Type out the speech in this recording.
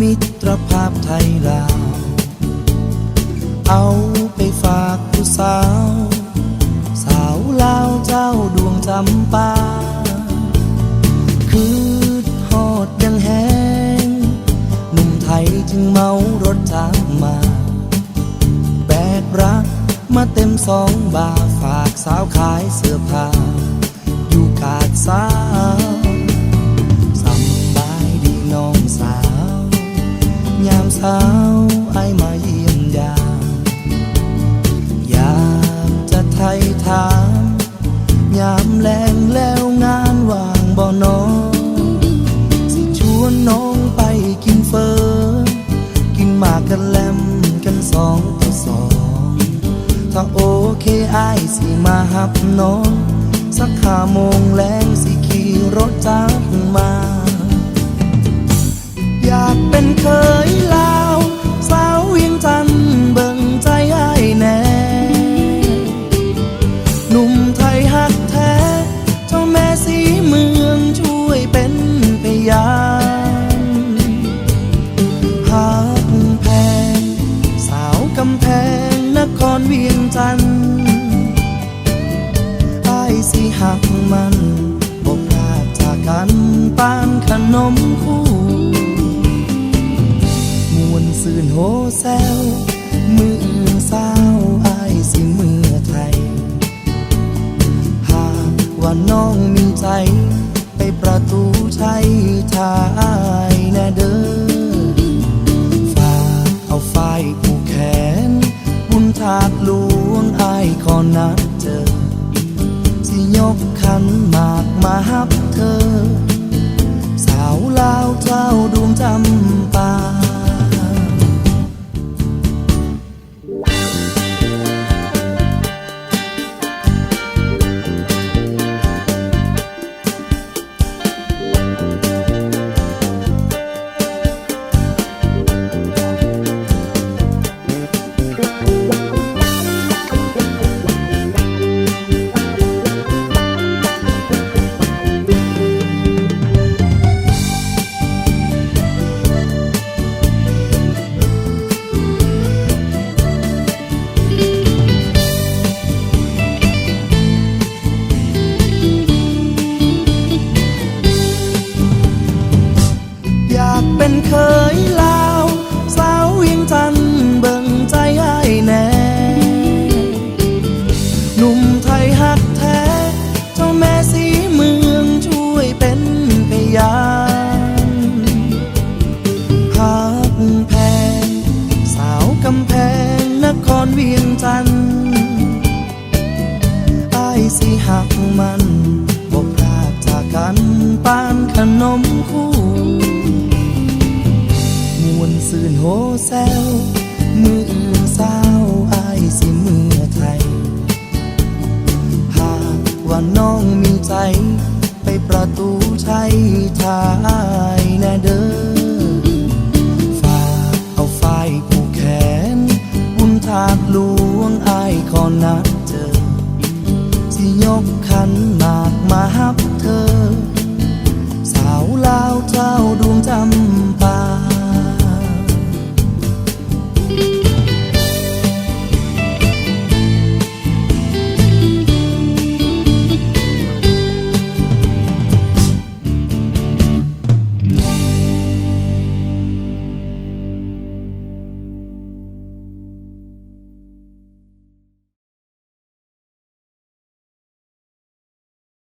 มิตรภาพไทยลาว เอาไปฝากผู้สาว สาวลาวเจ้าดวงจำปา คือฮอดยังแห้งหนุ่มไทยจึงเมารถจากมา แบกรักมาเต็มสองบาฝากสาวขายเสื้อผ้าอยู่กาดสาว ช้าไอมาเยี่ยมยามอยากจะไทยถามยามแรงแล้วงานว่างบ่นอสิชวนน้องไปกินเฟอกินหมากกันแลมกันสองต่อสองถ้าโอเคไอสิมาหับน้อง สักห้าโมงแรงสิขี่รถจากมา หนุ่มไทยหักแท้ เจ้าแม่สีเมืองช่วยเป็นพยานหักแพง สาวกำแพงนครเวียงจันทน์ไอ้สิหักมันบอกพลาดจากกันปานขนมคู่มวนซื่นโฮแซวมืออื่นสาวไอายสิเมื่อ ว่าน้องมีใจ ไปประตูชัยทายแน่เด้อฝากเอาไฟผูกแขน บุญทากลวงอายขอนัดเจอ สิยกขันหมากมาฮับเธอ สาวลาว เป็นเคยลาว สาวเวียงจันทน์เบิ่งใจไอ้ายแน่หนุ่มไทยหักแท้ เจ้าแม่สีเมืองช่วยเป็นพยานหักแพง สาวกำแพงนครเวียงจันทน์ไอ้ายสิหักมันบอกพลาดจากกันปานขนมคู่ สื่นโหแซวมืออื่นสาอายสิเมื่อไทย หากว่าน้องมีใจ ไปประตูชัยทายแน่เด้อฝากเอาไฟผู้แขน บุญทากลวงอายขอนัดเจอที่ยกขันมากมาฮับ